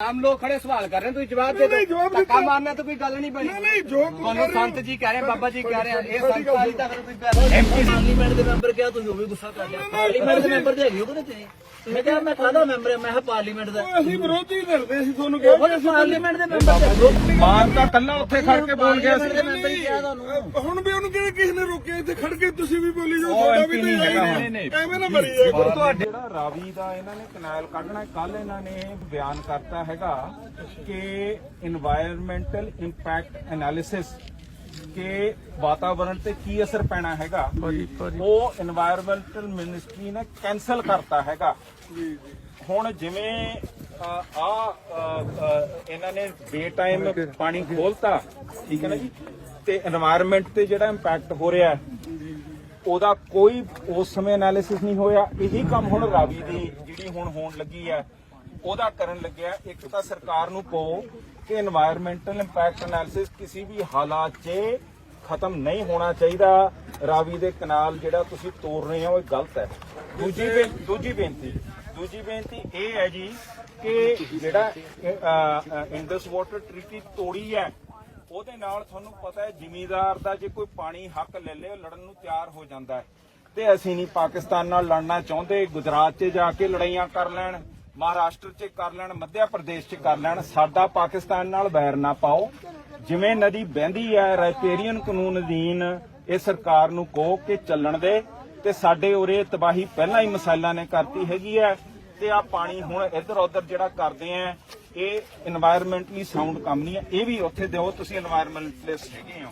ਆਮ ਲੋਕ ਖੜੇ ਸਵਾਲ ਕਰ ਰਹੇ ਤੁਸੀਂ ਜਵਾਬ ਦੇ ਨਹੀਂ, ਦਿਓ। ਜਵਾਬ ਧੱਕਾ। ਮਾਰਨਾ ਤਾਂ ਕੋਈ ਗੱਲ ਨਹੀਂ ਬਣੀ। ਨਹੀਂ, ਨਹੀਂ, ਜੋ ਕੁਝ ਤੁਹਾਨੂੰ ਕਰ ਰਹੇ ਹੋ- ਸੰਤ ਜੀ ਕਹਿ ਰਹੇ ਬਾਬਾ ਜੀ ਕਹਿ ਰਹੇ ਆ, ਇਹ ਸੰਤ ਗੱਲ ਵਾਲੀ ਤਾਂ ਫਿਰ ਕੋਈ ਐਮਪੀ ਪਾਰਲੀਮੈਂਟ ਦੇ ਮੈਂਬਰ ਕਿਹਾ ਤੁਸੀਂ ਉਹ ਵੀ ਗੁੱਸਾ ਕਰ ਲਿਆ। ਪਾਰਲੀਮੈਂਟ ਦੇ ਮੈਂਬਰ ਦੇ ਹੈਗੇ ਹੋ ਕਿ ਨਹੀਂ ਤੁਸੀਂ? ਮੈਂ ਕਿਹਾ ਮੈਂ ਕਾਹਦਾ ਮੈਂਬਰ ਹਾਂ ਮੈਂ ਕਿਹਾ ਪਾਰਲੀਮੈਂਟ ਦਾ। ਅਸੀਂ ਵਿਰੋਧੀ ਲੜਦੇ ਸੀ ਤੁਹਾਨੂੰ ਕਿਹਾ ਉਹ ਪਾਰਲੀਮੈਂਟ ਦੇ ਮੈਂਬਰ ਦੇ ਮਾਨ ਤਾਂ ਕੱਲਾ ਉੱਥੇ ਖੜ ਕੇ ਬੋਲ ਗਿਆ ਸੀ। ਪਾਰਲੀਮੈਂਟ ਦੇ ਮੈਂਬਰ ਹੀ ਕਿਹਾ ਤੁਹਾਨੂੰ। ਹੁਣ ਵੀ ਉਹਨੂੰ ਕਿਹੜੇ ਕਿਸੇ ਨੇ ਰੋਕਿਆ? ਇੱਥੇ ਖੜ ਕੇ ਤੁਸੀਂ ਵੀ ਬੋਲੀ ਜਾਓ ਤੁਹਾਡਾ ਵੀ ਨਹੀਂ ਤਾਂ ਹੈਗਾ। ਨਹੀਂ, ਨਹੀਂ। ਐਵੇਂ ਨਾ ਮਰੀ ਜਾਏ ਤੁਹਾਡੇ ਜਿਹੜਾ ਰਾਵੀ ਦਾ ਇਹਨਾਂ ਨੇ ਕਨਾਲ ਕੱਢਣਾ ਕੱਲ ਇਹਨਾਂ ਨੇ ਬਿਆਨ ਕਰਤਾ ਹੈਗਾ ਕਿ এনवायरमेंटल ਇੰਪੈਕਟ ਐਨਾਲਿਸਿਸ ਕਿ ਵਾਤਾਵਰਣ ਤੇ ਕੀ ਅਸਰ ਪੈਣਾ ਹੈਗਾ ਉਹ এনवायरमेंटਲ ਮਿਨਿਸਟਰੀ ਨੇ ਕੈਨਸਲ ਕਰਤਾ ਹੈਗਾ। ਹੁਣ ਜਿਵੇਂ ਆ ਇਹਨਾਂ ਨੇ ਬੇ ਟਾਈਮ ਪਾਣੀ ਖੋਲਤਾ ਠੀਕ ਹੈ ਨਾ ਜੀ? ਤੇ এনवायरमेंट ਤੇ ਜਿਹੜਾ ਇੰਪੈਕਟ ਹੋ ਰਿਹਾ ਉਹਦਾ ਕੋਈ ਉਸ ਸਮੇਂ ਐਨਾਲਿਸਿਸ ਨਹੀਂ ਹੋਇਆ। ਇਹੀ ਕੰਮ ਹੁਣ ਰਾਵੀ ਦੀ ਜਿਹੜੀ ਹੁਣ ਹੋਣ ਲੱਗੀ ਹੈ ਉਹਦਾ ਕਰਨ ਲੱਗਿਆ, ਇੱਕ ਤਾਂ ਸਰਕਾਰ ਨੂੰ ਕਹੋ ਕਿ এনवायरमेंटल ਇੰਪੈਕਟ ਐਨਾਲਿਸਿਸ ਕਿਸੇ ਵੀ ਹਾਲਾਤ 'ਚ ਖਤਮ ਨਹੀਂ ਹੋਣਾ ਚਾਹੀਦਾ। ਰਾਵੀ ਦੇ ਕਨਾਲ ਜਿਹੜਾ ਤੁਸੀਂ ਤੋੜ ਰਹੇ ਹੋ, ਇਹ ਗਲਤ ਹੈ। ਦੂਜੀ ਦੂਜੀ ਬੇਨਤੀ ਦੂਜੀ ਬੇਨਤੀ ਇਹ ਹੈ ਜੀ ਕਿ ਜਿਹੜਾ ਇੰਡਸ ਵਾਟਰ ਟ੍ਰੀਟੀ ਤੋੜੀ ਹੈ, ਉਹਦੇ ਨਾਲ ਤੁਹਾਨੂੰ ਪਤਾ ਹੈ ਜ਼ਿਮੀਦਾਰ ਦਾ ਜੇ ਕੋਈ ਪਾਣੀ ਹੱਕ ਲੈ ਲੇ ਲੜਨ ਨੂੰ ਤਿਆਰ ਹੋ ਜਾਂਦਾ ਹੈ। ਤੇ ਅਸੀਂ ਨਹੀਂ ਪਾਕਿਸਤਾਨ ਨਾਲ ਲੜਨਾ ਚਾਹੁੰਦੇ, ਗੁਜਰਾਤ 'ਚ ਜਾ ਕੇ ਲੜਾਈਆਂ ਕਰ ਲੈਣ। ਮਹਾਰਾਸ਼ਟਰ 'ਚ ਕਰ ਲੈਣ, ਮੱਧਿਆ ਪ੍ਰਦੇਸ਼ 'ਚ ਕਰ ਲੈਣ, ਸਾਡਾ ਪਾਕਿਸਤਾਨ ਨਾਲ ਵੈਰ ਨਾ ਪਾਓ। ਜਿਵੇਂ ਨਦੀ ਵਹਿੰਦੀ ਹੈ ਰਾਇਪੇਰੀਅਨ ਕਾਨੂੰਨ ਅਧੀਨ ਇਹ ਸਰਕਾਰ ਨੂੰ ਕਹੋ ਕਿ ਚੱਲਣ ਦੇ ਤੇ ਸਾਡੇ ਉਰੇ ਤਬਾਹੀ ਪਹਿਲਾਂ ਹੀ ਮਸਾਇਲਾਂ ਨੇ ਕਰਤੀ ਹੈਗੀ ਹੈ ਤੇ ਆ ਪਾਣੀ ਹੁਣ ਇੱਧਰ ਉੱਧਰ ਜਿਹੜਾ ਕਰਦੇ ਆ ਇਹ এনवायरमेंटਲੀ ਸਾਊਂਡ ਕੰਮ ਨਹੀਂ ਹੈ। ਇਹ ਵੀ ਉੱਥੇ ਦਿਓ, ਤੁਸੀਂ এনवायरमेंटਲਿਸਟ ਹੈਗੇ ਹੋ।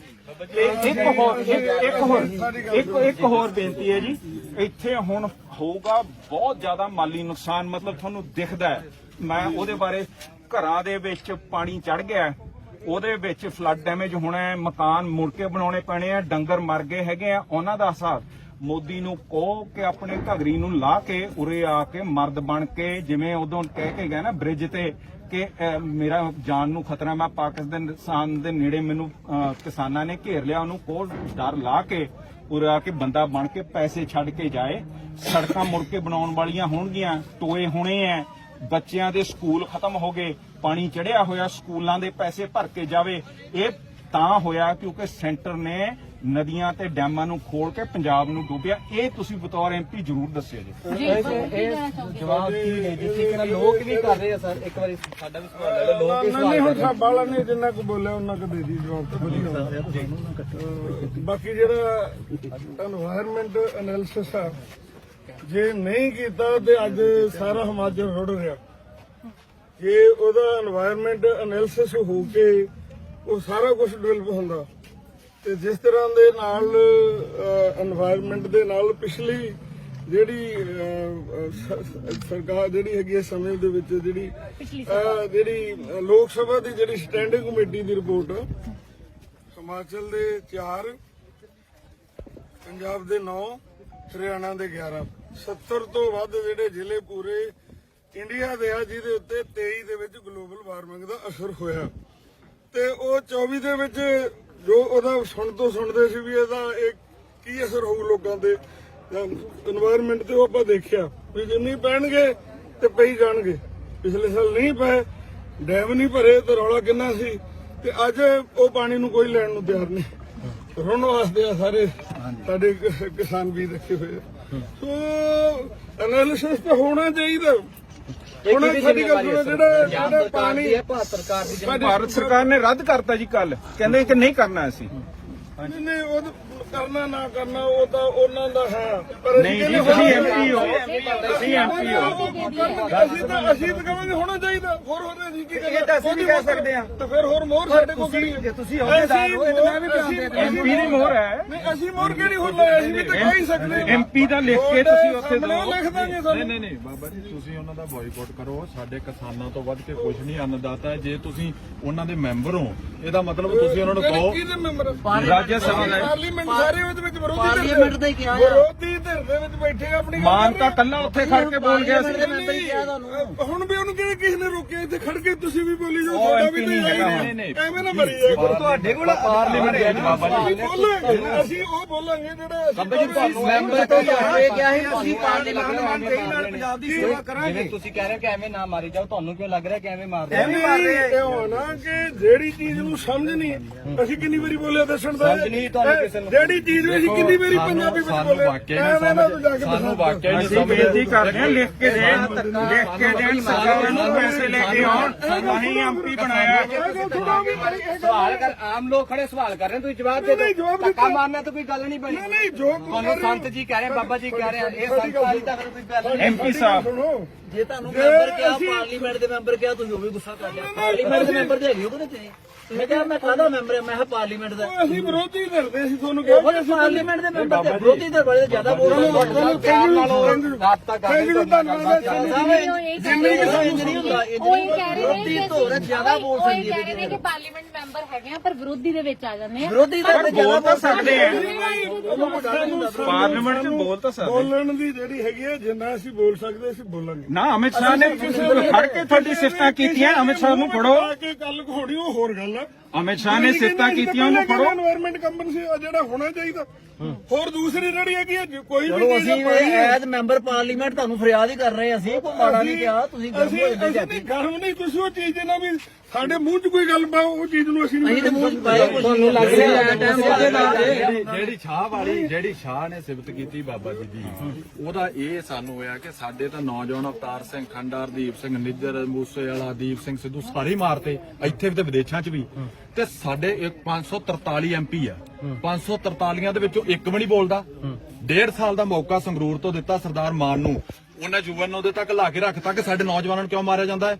ਇੱਕ ਹੋਰ, ਇੱਕ- ਹੋਰ, ਇੱਕ ਇੱਕ ਹੋਰ ਬੇਨਤੀ ਹੈ ਜੀ। ਇੱਥੇ ਹੁਣ ਹੋਊਗਾ ਬਹੁਤ ਜ਼ਿਆਦਾ ਮਾਲੀ ਨੁਕਸਾਨ, ਮਤਲਬ ਤੁਹਾਨੂੰ ਦਿਖਦਾ ਹੈ। ਮੈਂ ਉਹਦੇ ਬਾਰੇ ਘਰਾਂ ਦੇ ਵਿੱਚ ਪਾਣੀ ਚੜ ਗਿਆ ਉਹਦੇ ਵਿੱਚ ਫਲੱਡ ਡੈਮੇਜ ਹੋਣਾ ਹੈ, ਮਕਾਨ ਮੁੜਕੇ ਬਣਾਉਣੇ ਪੈਣੇ ਆ, ਡੰਗਰ ਮਰ ਗਏ ਹੈਗੇ ਆ। ਉਹਨਾਂ ਦਾ ਹਿਸਾਬ ਮੋਦੀ ਨੂੰ ਕਹੋ ਕਿ ਆਪਣੇ ਘਗਰੀ ਨੂੰ ਲਾ ਕੇ ਉਰੇ ਆ ਕੇ ਮਰਦ ਬਣ ਕੇ, ਜਿਵੇਂ ਉਦੋਂ ਕਹਿ ਕੇ ਗਿਆ ਨਾ ਬ੍ਰਿਜ ਤੇ ਕਿ ਮੇਰਾ ਜਾਨ ਨੂੰ ਖਤਰਾ, ਮੈਂ ਪਾਕਿਸਤਾਨ ਦੇ ਨੇੜੇ ਮੈਨੂੰ ਕਿਸਾਨਾਂ ਨੇ ਘੇਰ ਲਿਆ, ਉਹਨੂੰ ਕੋਲ ਡਰ ਲਾ ਕੇ ਉਰੇ ਆ ਕੇ ਬੰਦਾ ਬਣ ਕੇ ਪੈਸੇ ਛੱਡ ਕੇ ਜਾਏ। ਸੜਕਾਂ ਮੁੜ ਕੇ ਬਣਾਉਣ ਵਾਲੀਆਂ ਹੋਣਗੀਆਂ, ਟੋਏ ਹੋਣੇ ਐ, ਬੱਚਿਆਂ ਦੇ ਸਕੂਲ ਖਤਮ ਹੋ ਗਏ, ਪਾਣੀ ਚੜਿਆ ਹੋਇਆ, ਸਕੂਲਾਂ ਦੇ ਪੈਸੇ ਭਰ ਕੇ ਜਾਵੇ। ਇਹ ਤਾਂ ਹੋਇਆ ਕਿਉਂਕਿ ਸੈਂਟਰ ਨੇ ਨਦੀਆਂ ਤੇ ਡੈਮਾਂ ਨੂੰ ਖੋਲ ਕੇ ਪੰਜਾਬ ਨੂੰ ਡੋਬਿਆ। ਇਹ ਤੁਸੀਂ ਬਤੌਰ ਐਮਪੀ ਜ਼ਰੂਰ ਦੱਸਿਓ ਜੀ। ਕੀ ਬੋਲਿਆ ਬਾਕੀ ਜਿਹੜਾ এনवायरमेंट ਐਨਾਲਿਸਿਸ ਆ ਜੇ ਨਹੀਂ ਕੀਤਾ ਤੇ ਅੱਜ ਸਾਰਾ ਹਿਮਾਚਲ ਰੁੜ ਰਿਹਾ। ਜੇ ਉਹਦਾ এনवायरमेंट ਐਨਾਲਿਸਿਸ ਹੋ ਕੇ ਉਹ ਸਾਰਾ ਕੁਝ ਡਿਵੈਲਪ ਹੁੰਦਾ ਤੇ ਜਿਸ ਤਰ੍ਹਾਂ ਦੇ ਨਾਲ এনवायरमेंट ਦੇ ਨਾਲ ਪਿਛਲੀ ਜਿਹੜੀ ਸਰਕਾਰ ਜਿਹੜੀ ਹੈਗੀ ਇਸ ਸਮੇਂ ਦੇ ਵਿੱਚ ਜਿਹੜੀ ਜਿਹੜੀ ਲੋਕ ਸਭਾ ਦੀ ਜਿਹੜੀ ਸਟੈਂਡਿੰਗ ਕਮੇਟੀ ਦੀ ਰਿਪੋਰਟ ਹਿਮਾਚਲ ਦੇ 4 ਪੰਜਾਬ ਦੇ 9 ਹਰਿਆਣਾ ਦੇ 11 70 ਤੋਂ ਵੱਧ ਜਿਹੜੇ ਜ਼ਿਲ੍ਹੇ ਪੂਰੇ ਇੰਡੀਆ ਦੇ ਆ ਜਿਹਦੇ ਉੱਤੇ 23 ਦੇ ਵਿੱਚ ਗਲੋਬਲ ਵਾਰਮਿੰਗ ਦਾ ਅਸਰ ਹੋਇਆ। ਤੇ ਉਹ 24 ਦੇ ਵਿੱਚ ਜੋ ਉਹਦਾ ਸੁਣ ਤੋਂ ਸੁਣਦੇ ਸੀ ਵੀ ਇਹਦਾ ਇਹ ਕੀ ਅਸਰ ਹੋਊ ਲੋਕਾਂ ਦੇ এনवायरमेंट ਤੇ ਉਹ ਆਪਾਂ ਦੇਖਿਆ ਵੀ ਜਿੰਨੀ ਪੈਣਗੇ ਤੇ ਪਈ ਜਾਣਗੇ। ਪਿਛਲੇ ਸਾਲ ਨਹੀਂ ਪਏ ਡੈਮ ਨਹੀਂ ਭਰੇ ਤੇ ਰੌਲਾ ਕਿੰਨਾ ਸੀ? ਤੇ ਅੱਜ ਉਹ ਪਾਣੀ ਨੂੰ ਕੋਈ ਲੈਣ ਨੂੰ ਤਿਆਰ ਨਹੀਂ। ਰੋਣ ਵਾਸਤੇ ਆ ਸਾਰੇ ਸਾਡੇ ਕਿਸਾਨ ਵੀ ਰੱਖੇ ਹੋਏ ਸੋ ਐਨਾਲਿਸਿਸ ਤਾਂ ਹੋਣਾ ਚਾਹੀਦਾ। ਹੁਣ ਸਾਡੀ ਗੱਲ ਸੁਣੋ ਜਿਹੜਾ ਜਿਹੜਾ ਪਾਣੀ ਹੈ ਭਾਰਤ ਸਰਕਾਰ ਦੀ ਭਾਰਤ ਸਰਕਾਰ ਨੇ ਰੱਦ ਕਰਤਾ ਜੀ ਕੱਲ ਕਹਿੰਦੇ ਕਿ ਨਹੀਂ ਕਰਨਾ ਅਸੀਂ। ਨਹੀਂ ਨਹੀਂ ਉਹ ਕਰਨਾ ਨਾ ਕਰਨਾ ਉਹ ਤਾਂ ਉਹਨਾਂ ਦਾ ਹੈ। ਪਰ ਨਹੀਂ ਜੀ ਤੁਸੀਂ ਐਮਪੀ ਹੋ। ਤੁਸੀਂ ਐਮਪੀ ਹੋ। ਅਸੀਂ ਤਾਂ ਅਸੀਂ ਤਾਂ ਕਹਾਂਗੇ ਹੋਣਾ ਚਾਹੀਦਾ। ਹੋਰ ਹੋਰ ਅਸੀਂ ਕੀ ਇਹ ਤਾਂ ਅਸੀਂ ਵੀ ਕਹਿ ਸਕਦੇ ਹਾਂ। ਤੇ ਫਿਰ ਹੋਰ ਮੋਹਰ ਸਾਡੇ ਕੋਲ ਕਿਹੜੀ ਹੈ? ਜੇ ਤੁਸੀਂ ਅਹੁਦੇਦਾਰ ਹੋ, ਇਹ ਤਾਂ ਮੈਂ ਵੀ ਬਿਆਨ ਦੇ ਰਿਹਾ। ਐਮਪੀ ਦੀ ਮੋਹਰ ਹੈ। ਨਹੀਂ ਅਸੀਂ ਮੋਹਰ ਕਿਹੜੀ ਹੋਰ ਲਾਇਆ? ਅਸੀਂ ਵੀ ਤਾਂ ਕਹਿ ਹੀ ਸਕਦੇ। ਐਮਪੀ ਦਾ ਲਿਖ ਕੇ ਤੁਸੀਂ ਉੱਥੇ ਦਿਓ ਲਿਖ ਦਾਂਗੇ ਸਾਨੂੰ। ਨਹੀਂ ਨਹੀਂ ਬਾਬਾ ਜੀ ਤੁਸੀਂ ਉਹਨਾਂ ਦਾ ਬਾਈਕਾਟ ਕਰੋ। ਸਾਡੇ ਕਿਸਾਨਾਂ ਤੋਂ ਵੱਧ ਕੇ ਕੁਝ ਨਹੀਂ ਅੰਨਦਾਤਾ ਹੈ। ਜੇ ਤੁਸੀਂ ਉਹਨਾਂ ਦੇ ਮੈਂਬਰ ਹੋ ਇਹਦਾ ਮਤਲਬ ਤੁਸੀਂ ਉਹਨਾਂ ਨੂੰ ਕਹੋ ਰਾਜ ਸਭਾ ਦਾ ਪਾਰਲੀਮੈਂਟ ਸਾਰੇ ਉਹਦੇ ਵਿੱਚ ਵਿਰੋਧੀ ਪਾਰਲੀਮੈਂਟ ਦਾ ਹੀ ਕਿਹਾ ਆ। ਵਿਰੋਧੀ ਧਿਰ ਦੇ ਵਿੱਚ ਬੈਠੇ ਆ, ਆਪਣੀ ਗੱਲ ਮਾਨ ਕਰ ਤਾਂ ਰਹੇ ਆ। ਕੱਲਾ ਉੱਥੇ ਖੜ ਕੇ ਬੋਲ ਗਿਆ ਸੀ। ਪਾਰਲੀਮੈਂਟ ਦੇ ਮੈਂਬਰ ਹੀ ਕਿਹਾ ਤੁਹਾਨੂੰ। ਅਹ ਹੁਣ ਵੀ ਉਹਨੂੰ ਕਿਹੜੇ ਕਿਸੇ ਨੇ ਰੋਕਿਆ? ਇੱਥੇ ਖੜ ਕੇ ਤੁਸੀਂ ਵੀ ਬੋਲੀ ਜਾਓ ਉਹ ਤੁਹਾਡਾ MP ਵੀ ਨਹੀਂ ਤਾਂ ਹੈਗਾ। ਆਈ ਹੁਣ। ਨਹੀਂ। ਐਵੇਂ ਨਾ ਮਰੀ ਜਾਓ। ਤੁਹਾਡੇ ਕੋਲ ਪਾਰਲੀਮੈਂਟ ਦੇ ਬਾਬਾ ਜੀ। ਅਸੀਂ ਬੋਲਾਂਗੇ ਅਸੀਂ ਉਹ ਬੋਲਾਂਗੇ ਜਿਹੜਾ ਅਸੀਂ ਮੈਂਬਰ ਤੋਂ ਇਹ ਕਿਹਾ ਸੀ ਤੁਸੀਂ ਪਾਰਲੀਮੈਂਟ ਦੇ ਮੈਂਬਰ ਪੰਜਾਬ ਦੀ ਸੇਵਾ ਕਰਾਂਗੇ। ਜਿਵੇਂ ਤੁਸੀਂ ਕਹਿ ਰਹੇ ਹੋ ਕਿ ਐਵੇਂ ਨਾ ਮਾਰੀ ਜਾਓ ਤੁਹਾਨੂੰ ਕਿਉਂ ਲੱਗ ਰਿਹਾ ਕਿ ਐਵੇਂ ਮਾਰ ਰਹੇ ਐਵੇਂ ਮਾਰ ਰਹੇ ਆ। ਇਹ ਹੋਣਾ ਕਿ ਜਿਹੜੀ ਚੀਜ਼ ਨੂੰ ਸਮਝ ਨਹੀਂ ਅਸੀਂ ਕਿੰਨੀ ਵਾਰੀ ਬੋਲਿਆ ਦੱਸਣ ਦਾ? ਸਮਝ ਨਹੀਂ ਤੁਹਾਨੂੰ ਕਿਸੇ ਨੂੰ। ਜਿਹੜੀ ਚੀਜ਼ ਨੂੰ ਅਸੀਂ ਕਿੰਨੀ ਵਾਰੀ ਪੰਜਾਬੀ ਵਿੱਚ ਸਾਨੂੰ ਬੋਲੇ ਵਾਕਿਆ ਹੀ ਨਹੀਂ ਸਮਝ ਸਾਨੂੰ ਵਾਕਿਆ ਹੀ ਨਹੀਂ ਅਸੀਂ ਸਮਝ ਬੇਨਤੀ ਕਰਦੇ ਹਾਂ ਲਿਖ ਕੇ ਦੇਣ ਲਿਖ ਕੇ ਦੇਣ ਸਰਕਾਰ ਨੂੰ ਪੈਸੇ ਲੈ ਕੇ ਆਉਣ ਅਸੀਂ ਐਮਪੀ ਬਣਾਇਆ ਸਵਾਲ ਕਰ ਆਮ ਲੋਕ ਖੜੇ ਸਵਾਲ ਕਰ ਰਹੇ ਨੇ ਤੁਸੀਂ ਜਵਾਬ ਦੇ ਨਹੀਂ, ਜਵਾਬ ਦਿਓ। ਦਿੱਤਾ। ਧੱਕਾ ਮਾਰਨਾ ਤਾਂ ਕੋਈ ਗੱਲ ਨਹੀਂ ਬਣੀ। ਨਹੀਂ ਜੋ ਤੁਹਾਨੂੰ ਸੰਤ ਜੀ ਕਹਿ ਰਹੇ ਬਾਬਾ ਜੀ ਕਹਿ ਰਹੇ ਆ, ਇਹ ਸੰਤ ਵਾਲੀ ਤਾਂ ਫਿਰ ਕੋਈ ਗੱਲ ਨਹੀਂ ਐਮਪੀ ਸਾਹਿਬ। ਸੁਣੋ। ਜੇ ਤੁਹਾਨੂੰ ਮੈਂਬਰ ਕਿਹਾ ਪਾਰਲੀਮੈਂਟ ਦੇ ਮੈਂਬਰ ਕਿਹਾ ਤੁਸੀਂ ਉਹ ਵੀ ਗੁੱਸਾ ਕਰ ਲਿਆ। ਪਾਰਲੀਮੈਂਟ ਦੇ ਮੈਂਬਰ ਤੇ ਹੈਗੇ ਹੋ ਕਿ ਨਹੀਂ ਤੁਸੀਂ? ਮੈਂ ਕਿਹਾ ਮੈਂ ਕਾਹਦਾ ਮੈਂਬਰ ਹਾਂ? ਮੈਂ ਕਿਹਾ ਪਾਰਲੀਮੈਂਟ ਦਾ। ਉਹ ਅਸੀਂ ਵਿਰੋਧੀ ਧਿਰਦੇ ਅਸੀਂ ਤੁਹਾਨੂੰ ਉਹ ਕਿਹਾ ਤਾਂ ਪਾਰਲੀਮੈਂਟ ਦੇ ਮੈਂਬਰ ਤੇ ਵਿਰੋਧੀ ਧਿਰ ਵਾਲੇ ਜ਼ਿਆਦਾ ਬੋਲ ਰਹੇ ਹੋ ਤੁਹਾਨੂੰ ਥੈਂਕ ਯੂ ਰਾਤ ਤੱਕ ਆ ਥੈਂਕ ਯੂ ਧੰਨਵਾਦ ਹੈ ਜਿੰਨੀ ਕਿਸੇ ਇੰਜ ਨਹੀਂ ਹੁੰਦਾ ਉਹ ਇਹ ਕਹਿ ਰਹੇ ਨੇ ਵਿਰੋਧੀ ਕਿ ਧਿਰ ਜ਼ਿਆਦਾ ਬੋਲ ਉਹ ਇਹ ਸਕਦੀ ਕਹਿ ਰਹੇ ਨੇ ਹੈ ਕਿ ਪਾਰਲੀਮੈਂਟ ਮੈਂਬਰ ਹੈਗੇ ਆ ਪਰ ਵਿਰੋਧੀ ਦੇ ਵਿੱਚ ਆ ਜਾਂਦੇ ਆ। ਵਿਰੋਧੀ ਧਿਰ ਤੇ ਜ਼ਿਆਦਾ ਬੋਲ ਤਾਂ ਸਕਦੇ ਆ। ਪਾਰਲੀਮੈਂਟ 'ਚ ਬੋਲ ਤਾਂ ਸਕਦੇ ਬੋਲਣ ਦੀ ਜਿਹੜੀ ਹੈਗੀ ਹੈ ਜਿੰਨਾ ਅਸੀਂ ਬੋਲ ਸਕਦੇ ਅਸੀਂ ਬੋਲਾਂਗੇ। ਨਾ ਅਮਿਤ ਸ਼ਾਹ ਨੇ ਖੜ ਕੇ ਤੁਹਾਡੀ ਸਿਫਤਾਂ ਕੀਤੀਆਂ ਅਮਿਤ ਸ਼ਾਹ ਨੂੰ ਫੜੋ। ਕੱਲ ਹੋਣੀ ਉਹ ਹੋਰ ਗੱਲ ਆ। ਅਮਿਤ ਸ਼ਾਹ ਨੇ ਸਿਫਤਾਂ ਕੀਤੀਆਂ ਉਹਨੂੰ ਫੜੋ। এনवायरमेंट ਕੰਪਨਸੇਸ਼ਨ ਜਿਹੜਾ ਹੋਣਾ ਚਾਹੀਦਾ। ਹੋਰ ਦੂਸਰੀ ਜਿਹੜੀ ਹੈ ਕਿ ਕੋਈ ਵੀ ਅਸੀਂ ਐਜ਼ ਮੈਂਬਰ ਪਾਰਲੀਮੈਂਟ ਤੁਹਾਨੂੰ ਫਰਿਆਦ ਹੀ ਕਰ ਰਹੇ ਹਾਂ। ਅਸੀਂ ਕੋਈ ਮਾੜਾ ਨਹੀਂ ਕਿਹਾ ਤੁਸੀਂ ਗਰਮ ਅਸੀਂ ਹੋਏ ਨਹੀਂ ਅਸੀਂ ਜਾਂਦੇ। ਨਹੀਂ ਤੁਸੀਂ ਉਹ ਚੀਜ਼ ਦੇ ਨਾਲ ਵੀ ਸਾਡੇ ਮੂੰਹ 'ਚ ਕੋਈ ਗੱਲ ਪਾਓ ਉਹ ਚੀਜ਼ ਨੂੰ ਅਸੀਂ ਨਹੀਂ ਅਸੀਂ ਮੂੰਹ ਪਾਇਆ ਕੁਝ ਨਹੀਂ। ਲੱਗ ਰਿਹਾ ਟਾਈਮ ਉਹਦੇ ਨਾਲ ਜਿਹੜੀ ਜਿਹੜੀ ਸ਼ਾਹ ਵਾਲੀ ਜਿਹੜੀ ਸ਼ਾਹ ਨੇ ਸਿਫਤ ਕੀਤੀ ਬਾਬਾ ਜੀ ਦੀ ਉਹਦਾ ਇਹ ਸਾਨੂੰ ਹੋਇਆ ਕਿ ਸਾਡੇ ਤਾਂ ਨੌਜਵਾਨ ਅਵਤਾਰ ਸਿੰਘ ਖੰਡਾਰ ਦੀਪ ਸਿੰਘ ਨਿੱਜਰ ਮੂਸੇ ਵਾਲਾ ਦੀਪ ਸਿੰਘ ਸਿੱਧੂ ਸਾਰੇ ਹੀ ਮਾਰਤੇ ਇੱਥੇ ਵੀ ਤੇ ਵਿਦੇਸ਼ਾਂ 'ਚ ਵੀ। ਤੇ ਸਾਡੇ ਇੱਕ 543 ਐਮਪੀ ਆ। 543 ਦੇ ਵਿੱਚੋਂ ਇੱਕ ਵੀ ਨਹੀਂ ਬੋਲਦਾ। ਡੇਢ ਸਾਲ ਦਾ ਮੌਕਾ ਸੰਗਰੂਰ ਤੋਂ ਦਿੱਤਾ ਸਰਦਾਰ ਮਾਨ ਨੂੰ। ਉਹਨਾਂ ਜੁਵਨ ਨੂੰ ਉਹਦੇ ਤੱਕ ਲਾ ਕੇ ਰੱਖਤਾ ਕਿ ਸਾਡੇ ਨੌਜਵਾਨਾਂ ਨੂੰ ਕਿਉਂ ਮਾਰਿਆ ਜਾਂਦਾ ਹੈ?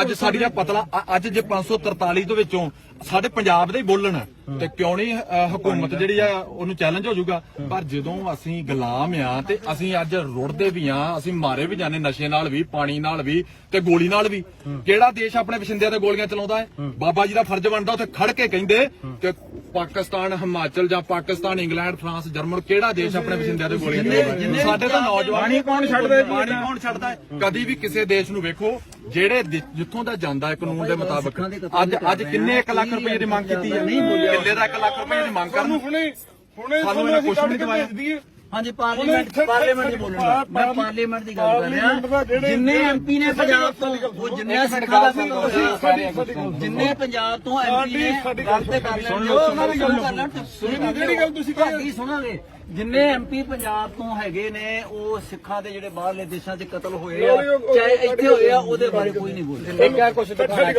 ਅੱਜ ਸਾਡੀਆਂ ਪਤਲਾ ਅ- ਅੱਜ ਜੇ 543 ਦੇ ਵਿੱਚੋਂ ਸਾਡੇ ਪੰਜਾਬ ਦੇ ਹੀ ਬੋਲਣ ਤੇ ਕਿਉਂ ਨਹੀਂ ਅ, ਹਕੂਮਤ ਜਿਹੜੀ ਆ ਉਹਨੂੰ ਚੈਲੰਜ ਹੋ ਜਾਊਗਾ। ਪਰ ਜਦੋਂ ਅਸੀਂ ਗੁਲਾਮ ਆ ਤੇ ਅਸੀਂ ਅੱਜ ਰੁੜਦੇ ਵੀ ਆ ਅਸੀਂ ਮਾਰੇ ਵੀ ਜਾਂਦੇ ਨਸ਼ੇ ਨਾਲ ਵੀ ਪਾਣੀ ਨਾਲ ਵੀ ਤੇ ਗੋਲੀ ਨਾਲ ਵੀ। ਕਿਹੜਾ ਦੇਸ਼ ਆਪਣੇ ਵਸਿੰਦਿਆਂ ਤੇ ਗੋਲੀਆਂ ਚਲਾਉਂਦਾ ਹੈ? ਬਾਬਾ ਜੀ ਦਾ ਫਰਜ਼ ਬਣਦਾ ਉੱਥੇ ਖੜ ਕੇ ਕਹਿੰਦੇ ਕਿ ਪਾਕਿਸਤਾਨ ਹਿਮਾਚਲ ਜਾਂ ਪਾਕਿਸਤਾਨ ਇੰਗਲੈਂਡ ਫਰਾਂਸ ਜਰਮਨ ਕਿਹੜਾ ਦੇਸ਼ ਆਪਣੇ ਵਸਿੰਦਿਆਂ ਤੇ ਗੋਲੀਆਂ ਚਲਾਉਂਦਾ? ਸਾਡੇ ਤਾਂ ਨੌਜਵਾਨ ਪਾਣੀ ਕੌਣ ਛੱਡਦਾ ਜੀ ਪਾਣੀ ਕੌਣ ਛੱਡਦਾ ਹੈ ਕਦੀ ਵੀ ਕਿਸੇ ਦੇਸ਼ ਨੂੰ ਵੇਖੋ ਜਿਹੜੇ ਦੇ- ਜਿੱਥੋਂ ਦਾ ਜਾਂਦਾ ਹੈ ਕਾਨੂੰਨ ਦੇ ਮੁਤਾਬਕ ਅੱਜ ਅੱਜ ਕਿੰਨੇ 1 ਲੱਖ ਰੁਪਏ ਦੀ ਮੰਗ ਕੀਤੀ ਹੈ ਕਿੱਲੇ ਦਾ 1 ਲੱਖ ਰੁਪਏ ਦੀ ਮੰਗ ਕਰਨ ਹੁਣੇ ਹੁਣੇ ਸਾਨੂੰ ਕੁਛ ਨਹੀਂ। ਭੇਜ ਦਈਏ। ਹਾਂਜੀ ਪਾਰਲੀਮੈਂਟ ਪਾਰਲੀਮੈਂਟ ਦੀ ਬੋਲਣਾ ਮੈਂ ਪਾਰਲੀਮੈਂਟ ਦੀ ਗੱਲ ਕਰ ਰਿਹਾ। ਜਿੰਨੇ ਐਮਪੀ ਨੇ ਪੰਜਾਬ ਤੋਂ ਉਹ ਜਿੰਨੇ ਸਿੱਖਾਂ ਦਾ ਜਿੰਨੇ ਪੰਜਾਬ ਤੋਂ ਐਮਪੀ ਨੇ ਗੱਲ ਤੇ ਕਰ ਲੈਣ ਦਿਓ ਉਹਨਾਂ ਦੀ ਗੱਲ ਕਰ ਲੈਣ ਸੁਣੀ ਜਿਹੜੀ ਗੱਲ ਤੁਸੀਂ ਕਹੀ ਤੁਹਾਡੀ ਸੁਣਾਂਗੇ। ਜਿੰਨੇ ਐਮਪੀ ਪੰਜਾਬ ਤੋਂ ਹੈਗੇ ਨੇ ਉਹ ਸਿੱਖਾਂ ਦੇ ਜਿਹੜੇ ਬਾਹਰਲੇ ਦੇਸ਼ਾਂ 'ਚ ਕਤਲ ਹੋਏ ਆ ਚਾਹੇ ਇੱਥੇ ਹੋਏ ਆ ਉਹਦੇ ਬਾਰੇ ਕੋਈ ਨਹੀਂ ਦਿਖਾਣਾ